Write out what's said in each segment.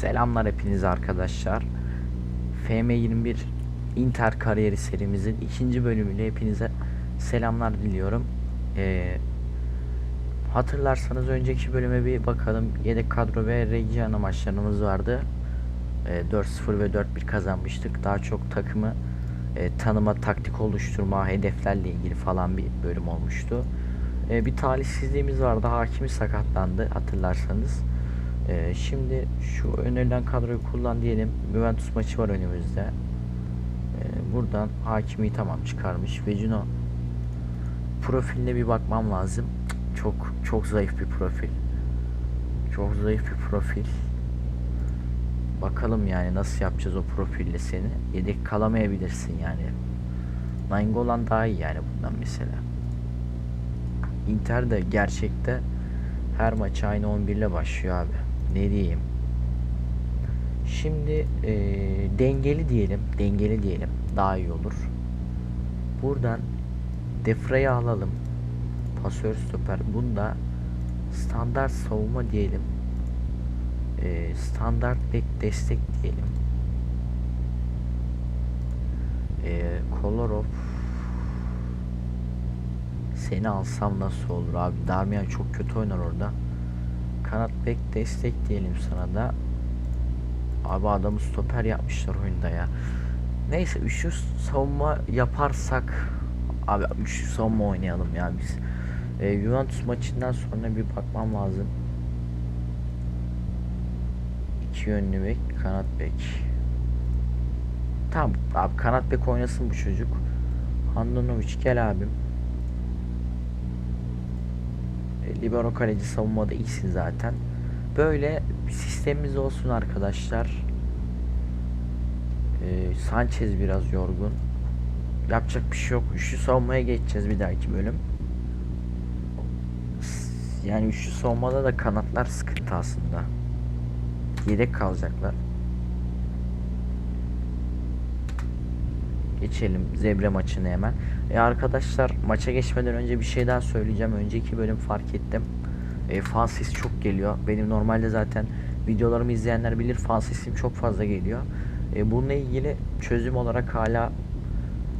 Selamlar hepinize arkadaşlar. FM21 Inter kariyeri serimizin ikinci bölümüyle hepinize selamlar diliyorum. Ee, hatırlarsanız önceki bölüme bir bakalım. Yedek kadro ve Reggiana maçlarımız vardı. Ee, 4-0 ve 4-1 kazanmıştık. Daha çok takımı e, tanıma, taktik oluşturma, hedeflerle ilgili falan bir bölüm olmuştu. Ee, bir talihsizliğimiz vardı. Hakimi sakatlandı hatırlarsanız. Ee, şimdi şu önerilen kadroyu kullan diyelim. Juventus maçı var önümüzde. Ee, buradan hakimi tamam çıkarmış. Ve Cino profiline bir bakmam lazım. Çok çok zayıf bir profil. Çok zayıf bir profil. Bakalım yani nasıl yapacağız o profille seni. Yedek kalamayabilirsin yani. Nainggolan daha iyi yani bundan mesela. Inter de gerçekte her maç aynı 11 ile başlıyor abi. Ne diyeyim? Şimdi eee, dengeli diyelim. Dengeli diyelim. Daha iyi olur. Buradan Defra'yı alalım. Pasör stoper. Bunda standart savunma diyelim. Eee, standart bek destek diyelim. Eee Kolarov seni alsam nasıl olur abi? Darmian çok kötü oynar orada. Kanat bek destek diyelim sana da. Abi adamı stoper yapmışlar oyunda ya. Neyse üçlü savunma yaparsak abi üçlü savunma oynayalım ya biz. Ee, Juventus maçından sonra bir bakmam lazım. İki yönlü bek, kanat bek. Tamam abi kanat bek oynasın bu çocuk. Handanovic gel abim. E, Libero kaleci savunmada iyisin zaten. Böyle bir sistemimiz olsun arkadaşlar. Ee, Sanchez biraz yorgun. Yapacak bir şey yok. Üçlü savunmaya geçeceğiz bir dahaki bölüm. Yani üçlü savunmada da kanatlar sıkıntı aslında. Yedek kalacaklar. Geçelim Zebre maçını hemen. E arkadaşlar maça geçmeden önce bir şey daha söyleyeceğim. Önceki bölüm fark ettim. E, fan sesi çok geliyor. Benim normalde zaten videolarımı izleyenler bilir fan sesim çok fazla geliyor. E, bununla ilgili çözüm olarak hala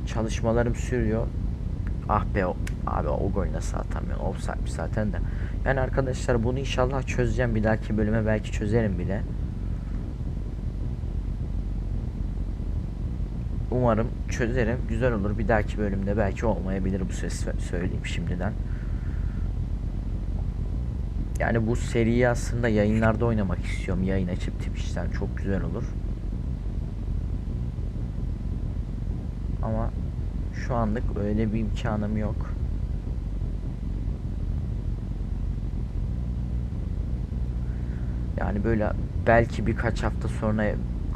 çalışmalarım sürüyor. Ah be abi o gol nasıl atamıyorum. Offside'miş zaten de. Yani arkadaşlar bunu inşallah çözeceğim. Bir dahaki bölüme belki çözerim bile. Umarım çözerim. Güzel olur. Bir dahaki bölümde belki olmayabilir bu ses söyleyeyim şimdiden. Yani bu seriyi aslında yayınlarda oynamak istiyorum. Yayın açıp Twitch'ten çok güzel olur. Ama şu anlık öyle bir imkanım yok. Yani böyle belki birkaç hafta sonra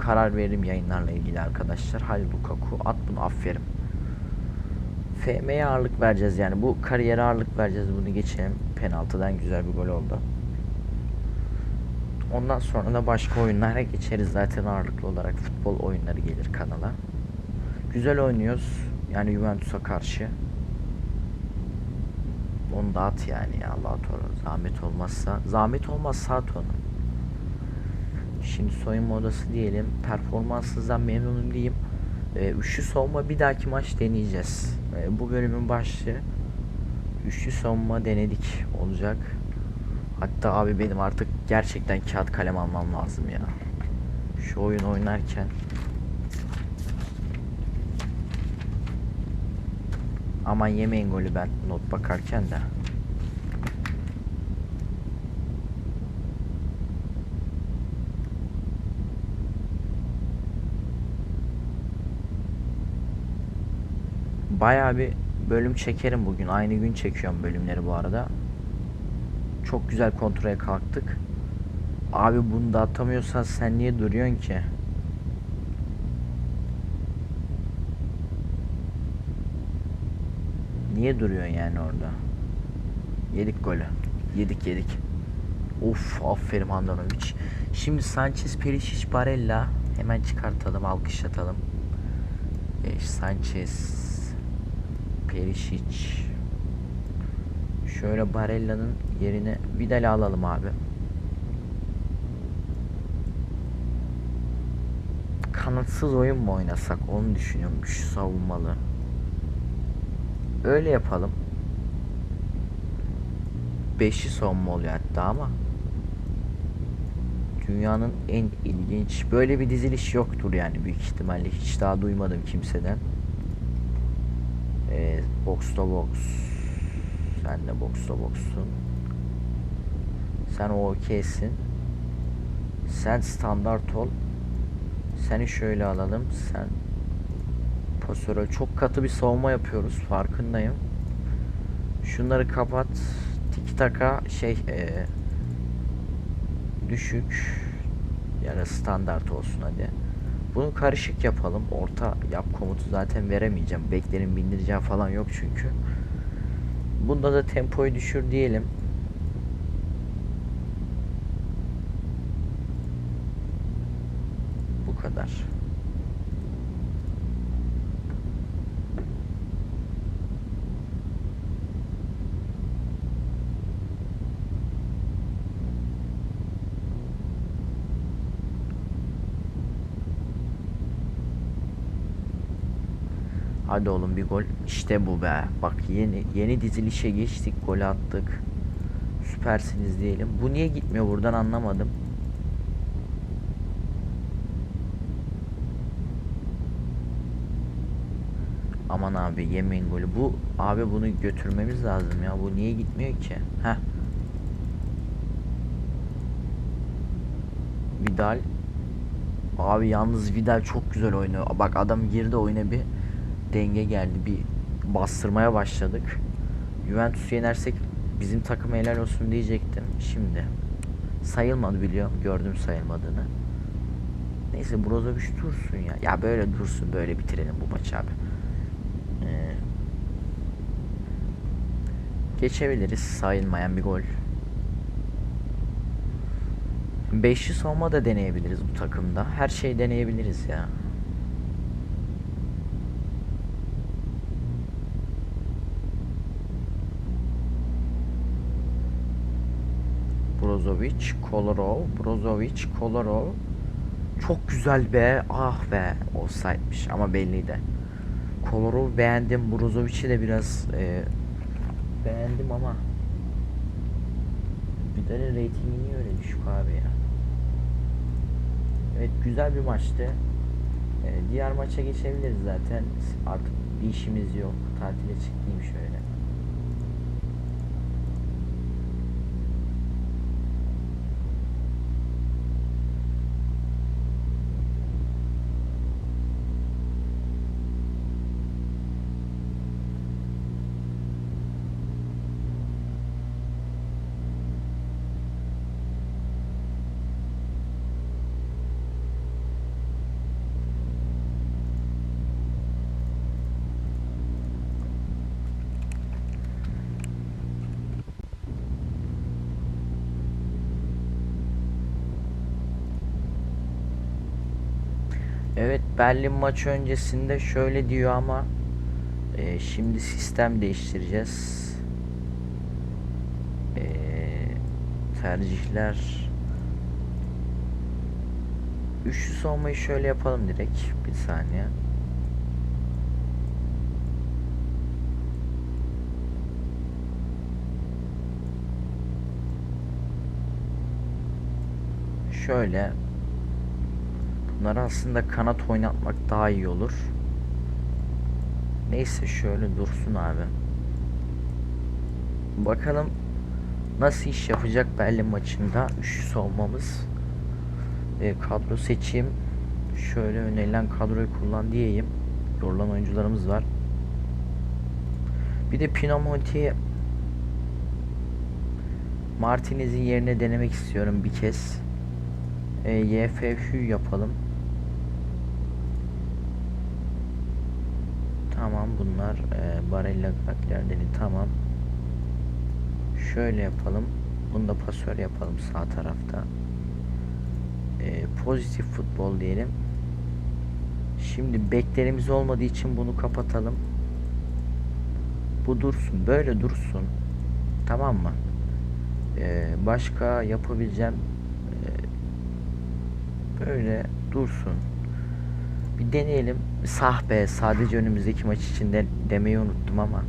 karar veririm yayınlarla ilgili arkadaşlar. Halil Lukaku at bunu aferin. FM'ye ağırlık vereceğiz yani bu kariyere ağırlık vereceğiz bunu geçelim. Penaltıdan güzel bir gol oldu. Ondan sonra da başka oyunlara geçeriz zaten ağırlıklı olarak futbol oyunları gelir kanala. Güzel oynuyoruz yani Juventus'a karşı. Onu da at yani ya Allah. Zahmet olmazsa. Zahmet olmazsa at onu. Şimdi soyunma odası diyelim. Performansınızdan memnunum diyeyim. E, üçlü savunma bir dahaki maç deneyeceğiz. E, bu bölümün başlığı üçlü savunma denedik olacak. Hatta abi benim artık gerçekten kağıt kalem almam lazım ya. Şu oyun oynarken Aman yemeyin golü ben not bakarken de. Bayağı bir bölüm çekerim bugün. Aynı gün çekiyorum bölümleri bu arada. Çok güzel kontrole kalktık. Abi bunu da atamıyorsan sen niye duruyorsun ki? Niye duruyorsun yani orada? Yedik golü. Yedik yedik. Of aferin Handanovic. Şimdi Sanchez, Perisic, Barella hemen çıkartalım, alkışlatalım. E, Sanchez, Perisic. Şöyle Barella'nın yerine Vidal'i alalım abi. kanatsız oyun mu oynasak onu düşünüyorum şu savunmalı. Öyle yapalım. Beşli savunma oluyor hatta ama dünyanın en ilginç böyle bir diziliş yoktur yani büyük ihtimalle hiç daha duymadım kimseden. Ee, box to box. Sen de box to box'sun. Sen okeysin. Sen standart ol. Seni şöyle alalım. Sen pasöre çok katı bir savunma yapıyoruz. Farkındayım. Şunları kapat. Tiki taka şey eee düşük ya da standart olsun hadi. Bunu karışık yapalım. Orta yap komutu zaten veremeyeceğim. Beklerin bindireceği falan yok çünkü. Bunda da tempoyu düşür diyelim. Bu kadar. Hadi oğlum bir gol. İşte bu be. Bak yeni yeni dizilişe geçtik. Gol attık. Süpersiniz diyelim. Bu niye gitmiyor buradan anlamadım. Aman abi yemeyin golü. Bu abi bunu götürmemiz lazım ya. Bu niye gitmiyor ki? Heh. Vidal. Abi yalnız Vidal çok güzel oynuyor. Bak adam girdi oyuna bir denge geldi. Bir bastırmaya başladık. Juventus yenersek bizim takım helal olsun diyecektim. Şimdi sayılmadı biliyorum. Gördüm sayılmadığını. Neyse Brozovic dursun ya. Ya böyle dursun. Böyle bitirelim bu maçı abi. Ee, geçebiliriz. Sayılmayan bir gol. Beşli savunma da deneyebiliriz bu takımda. Her şeyi deneyebiliriz ya. Brozovic, Kolarov, Brozovic, Kolarov. Çok güzel be. Ah be. Offside'miş ama belliydi. Kolarov beğendim. Brozovic'i de biraz e, beğendim ama Vidal'in reytingi niye öyle düşük abi ya? Evet güzel bir maçtı. Ee, diğer maça geçebiliriz zaten. Artık bir işimiz yok. Tatile çıkayım şöyle. Evet Berlin maçı öncesinde şöyle diyor ama e, şimdi sistem değiştireceğiz. E, tercihler Üçlü savunmayı şöyle yapalım direkt. Bir saniye. Şöyle Bunları aslında kanat oynatmak daha iyi olur. Neyse şöyle dursun abi. Bakalım nasıl iş yapacak Berlin maçında. Üçlü savunmamız. E, kadro seçeyim. Şöyle önerilen kadroyu kullan diyeyim. Yorulan oyuncularımız var. Bir de Pinamonti Martinez'in yerine denemek istiyorum bir kez. E, YFH yapalım. Tamam bunlar e, Barella karakterleri tamam. Şöyle yapalım. Bunu da pasör yapalım sağ tarafta. E, pozitif futbol diyelim. Şimdi beklerimiz olmadığı için bunu kapatalım. Bu dursun. Böyle dursun. Tamam mı? E, başka yapabileceğim e, böyle dursun. Bir deneyelim. Sah be sadece önümüzdeki maç için de demeyi unuttum ama.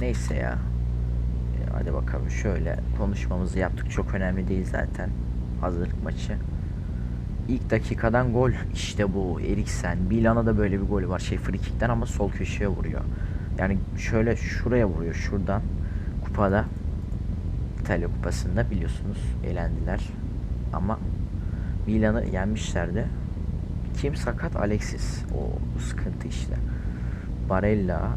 Neyse ya. E, Hadi bakalım şöyle konuşmamızı yaptık. Çok önemli değil zaten. Hazırlık maçı. İlk dakikadan gol. İşte bu Eriksen. Milan'a da böyle bir gol var. Şey free kickten ama sol köşeye vuruyor. Yani şöyle şuraya vuruyor. Şuradan. Kupada. İtalya kupasında biliyorsunuz. Eğlendiler. Ama Milan'ı yenmişlerdi. Kim sakat? Alexis. O sıkıntı işte. Barella.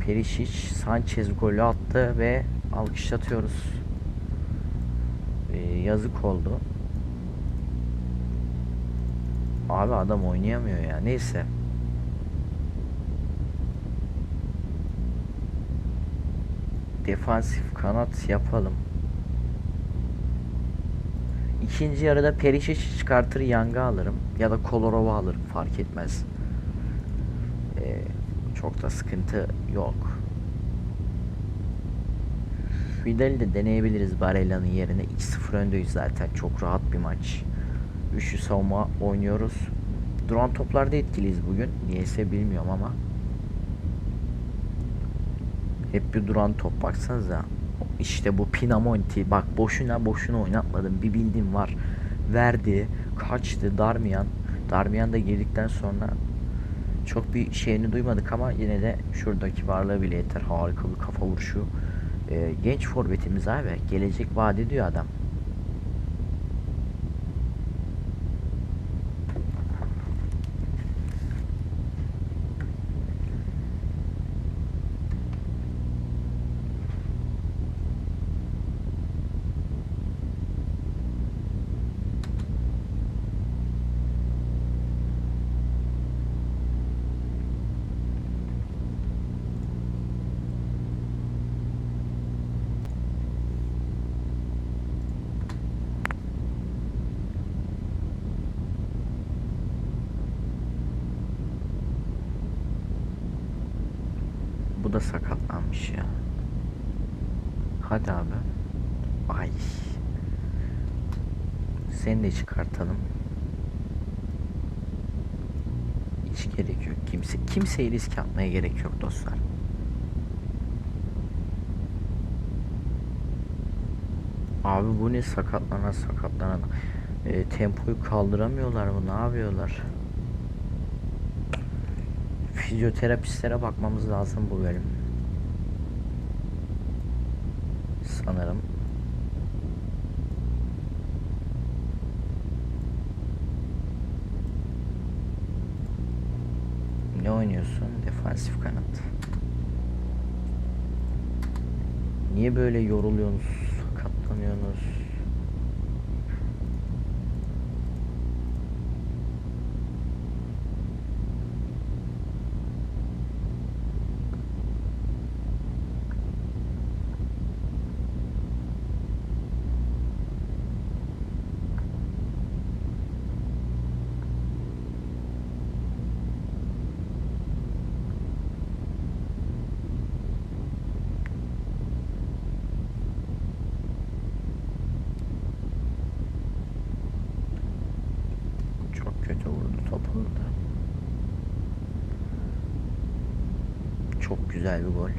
Perisic, Sanchez golü attı ve alkışlatıyoruz. Ee, yazık oldu. Abi adam oynayamıyor ya. Neyse. Defansif kanat yapalım. İkinci yarıda Perisic çıkartır Yang'ı alırım. Ya da Kolarova alırım. Fark etmez. Ee, çok da sıkıntı yok. Vidal'i de deneyebiliriz Barella'nın yerine. 2-0 öndeyiz zaten. Çok rahat bir maç. Üçlü savunma oynuyoruz. Duran toplarda etkiliyiz bugün. Niyeyse bilmiyorum ama. Hep bir duran top baksanıza. İşte bu Pinamonti. Bak boşuna boşuna oynatmadım. Bir bildiğim var. Verdi. Kaçtı. Darmian. Darmian da girdikten sonra çok bir şeyini duymadık ama yine de şuradaki varlığı bile yeter. Harika bir kafa vuruşu. Ee, genç forvetimiz abi. Gelecek vaat ediyor adam. Bu da sakatlanmış ya. Hadi abi. Ay. Seni de çıkartalım. Hiç gerek yok. Kimse kimseyi risk atmaya gerek yok dostlar. Abi bu ne sakatlanan sakatlanan. E, tempoyu kaldıramıyorlar mı? Ne yapıyorlar? Fizyoterapistlere bakmamız lazım bu bölüm. Sanırım. Ne oynuyorsun? Defansif kanat. Niye böyle yoruluyorsunuz? Sakatlanıyorsunuz? Çok topu orada. Çok güzel bir gol.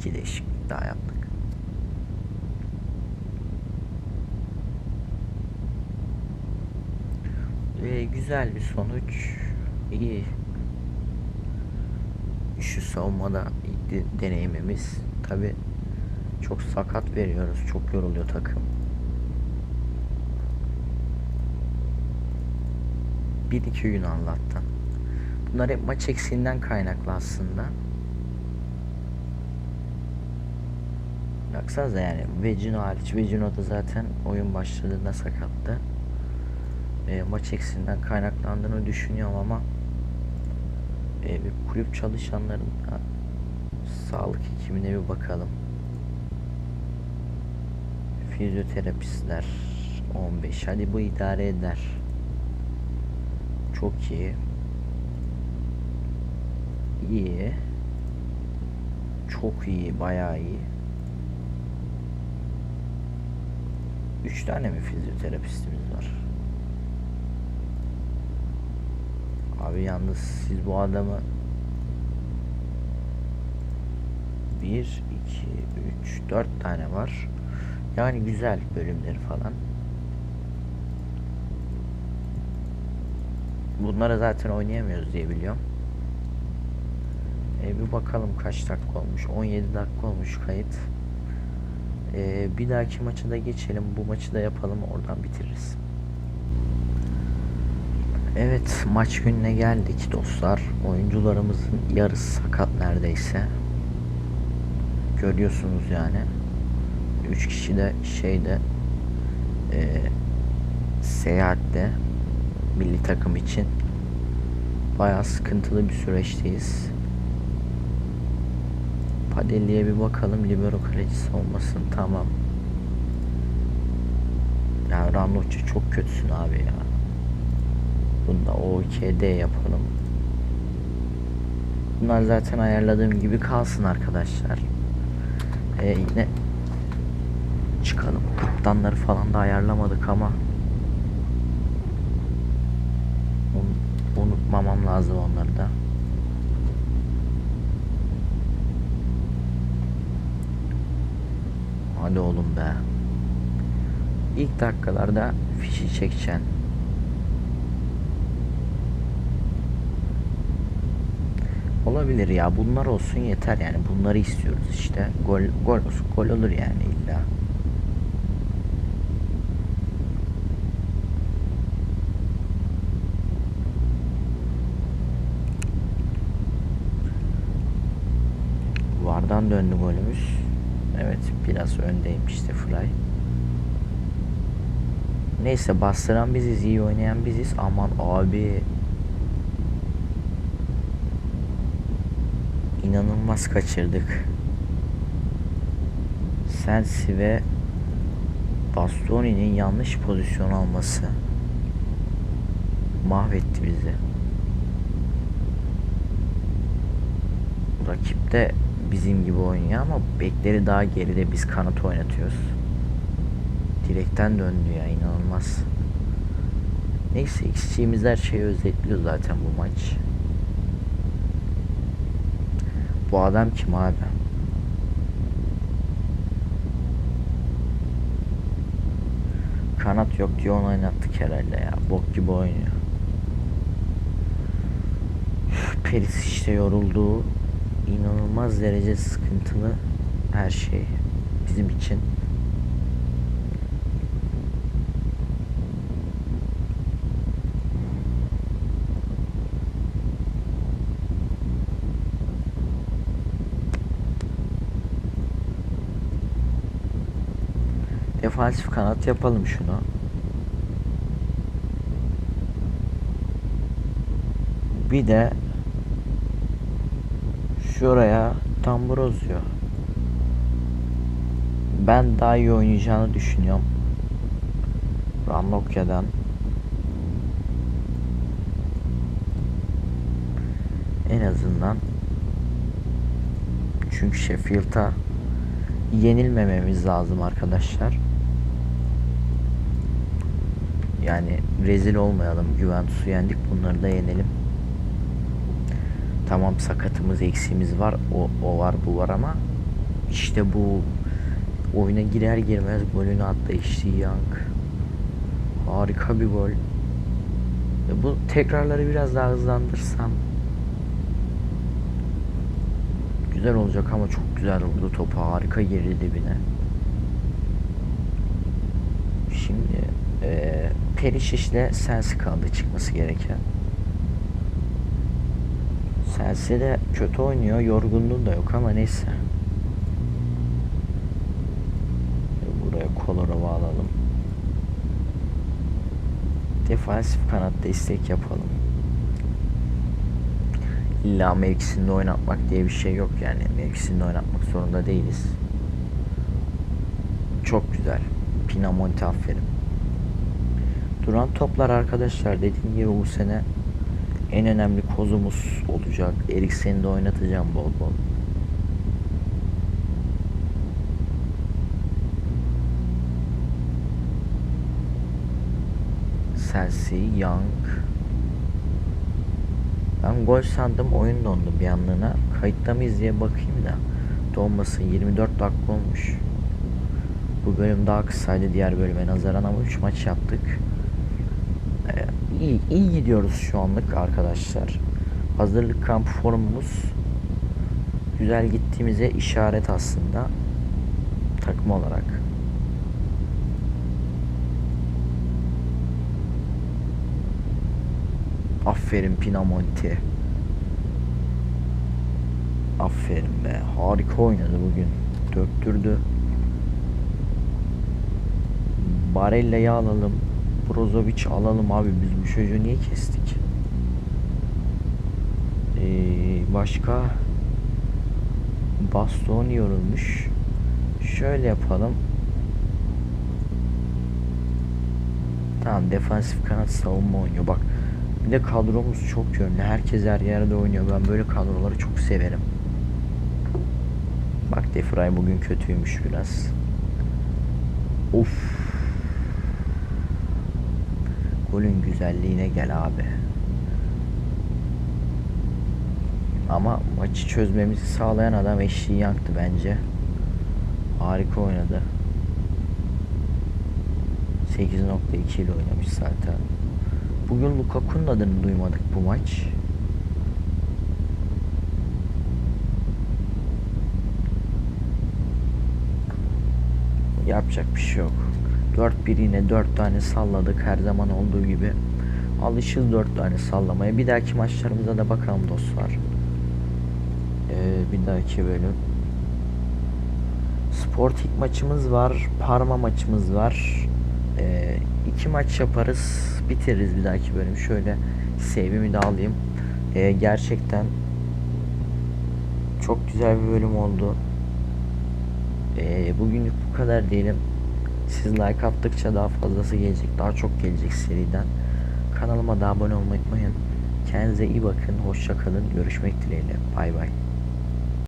İki değişiklik daha yaptık. Ve güzel bir sonuç. İyi. Şu savunmada deneyimimiz. Tabi çok sakat veriyoruz. Çok yoruluyor takım. Bir iki gün Allah'tan. Bunlar hep maç eksiğinden kaynaklı aslında. Baksanıza yani Vecino hariç. Vecino da zaten oyun başladığında sakattı. E, maç eksiğinden kaynaklandığını düşünüyorum ama e, bir kulüp çalışanların sağlık hekimine bir bakalım. Fizyoterapistler 15. Hadi bu idare eder. Çok iyi. İyi. Çok iyi, bayağı iyi. Üç tane mi fizyoterapistimiz var? Abi yalnız siz bu adamı 1, 2, 3, 4 tane var. Yani güzel bölümleri falan. Bunlara zaten oynayamıyoruz diye biliyorum. E, bir bakalım kaç dakika olmuş. 17 dakika olmuş kayıt. E, bir dahaki maçı da geçelim. Bu maçı da yapalım. Oradan bitiririz. Evet maç gününe geldik dostlar. Oyuncularımızın yarısı sakat neredeyse. Görüyorsunuz yani. 3 kişi de şeyde e, seyahatte milli takım için bayağı sıkıntılı bir süreçteyiz. Padeli'ye bir bakalım. Libero kalecisi olmasın. Tamam. Ya Randoç'u çok kötüsün abi ya. Bunda OKD yapalım. Bunlar zaten ayarladığım gibi kalsın arkadaşlar. Ee, yine çıkalım. Kaptanları falan da ayarlamadık ama Un- unutmamam lazım onları da. Hadi oğlum be. İlk dakikalarda fişi çekeceksin. Olabilir ya bunlar olsun yeter yani bunları istiyoruz işte gol gol olsun gol olur yani illa. Vardan döndü golümüz. Evet biraz öndeyim işte Fly. Neyse bastıran biziz iyi oynayan biziz aman abi inanılmaz kaçırdık. Sensi ve Bastoni'nin yanlış pozisyon alması mahvetti bizi. Rakip de bizim gibi oynuyor ama bekleri daha geride biz kanat oynatıyoruz. Direkten döndü ya inanılmaz. Neyse XG'miz her şeyi özetliyor zaten bu maç. Bu adam kim abi? Kanat yok diye onu oynattık herhalde ya. Bok gibi oynuyor. Peris işte yoruldu. İnanılmaz derece sıkıntılı her şey bizim için. Defansif kanat yapalım şunu. Bir de şuraya Tamburozio. Ben daha iyi oynayacağını düşünüyorum. Ranlokya'dan. En azından çünkü Sheffield'a yenilmememiz lazım arkadaşlar. Yani rezil olmayalım. Juventus'u yendik. Bunları da yenelim. Tamam sakatımız eksiğimiz var. O, o var bu var ama işte bu oyuna girer girmez golünü attı işte Young. Harika bir gol. Ve bu tekrarları biraz daha hızlandırsam güzel olacak ama çok güzel vurdu topu. Harika girdi dibine. Şimdi eee Perişic'le Sensi kaldı çıkması gereken. Sensi de kötü oynuyor. Yorgunluğu da yok ama neyse. Buraya Kolarova alalım. Defansif kanatta istek yapalım. İlla mevkisinde oynatmak diye bir şey yok yani. Mevkisinde oynatmak zorunda değiliz. Çok güzel. Pinamonti aferin. Duran toplar arkadaşlar dediğim gibi bu sene en önemli kozumuz olacak. Eriksen'i de oynatacağım bol bol. Chelsea, Young. Ben gol sandım oyun dondu bir anlığına. Kayıtta mıyız diye bakayım da. Donmasın 24 dakika olmuş. Bu bölüm daha kısaydı diğer bölüme nazaran ama 3 maç yaptık. İyi, iyi gidiyoruz şu anlık arkadaşlar. Hazırlık kampı formumuz güzel gittiğimize işaret aslında takım olarak. Aferin Pinamonti. Aferin be. Harika oynadı bugün. Döktürdü. Barella'yı alalım. Brozovic alalım abi. Biz bu çocuğu niye kestik? Ee, başka Bastoni yorulmuş. Şöyle yapalım. Tamam defansif kanat savunma oynuyor. Bak bir de kadromuz çok yönlü. Herkes her yerde oynuyor. Ben böyle kadroları çok severim. Bak Defray bugün kötüymüş biraz. Of. Golün güzelliğine gel abi. Ama maçı çözmemizi sağlayan adam eşiği yaktı bence. Harika oynadı. 8.2 ile oynamış zaten. Bugün Lukaku'nun adını duymadık bu maç. Yapacak bir şey yok. 4-1 yine 4 tane salladık her zaman olduğu gibi. Alışız 4 tane sallamaya. Bir dahaki maçlarımıza da bakalım dostlar. Ee, bir dahaki bölüm. Sporting maçımız var. Parma maçımız var. Ee, iki maç yaparız. Bitiririz bir dahaki bölüm. Şöyle save'imi de alayım. Ee, gerçekten çok güzel bir bölüm oldu. Ee, bugünlük bu kadar diyelim. Siz like attıkça daha fazlası gelecek. Daha çok gelecek seriden. Kanalıma da abone olmayı unutmayın. Kendinize iyi bakın. Hoşça kalın. Görüşmek dileğiyle. Bay bay.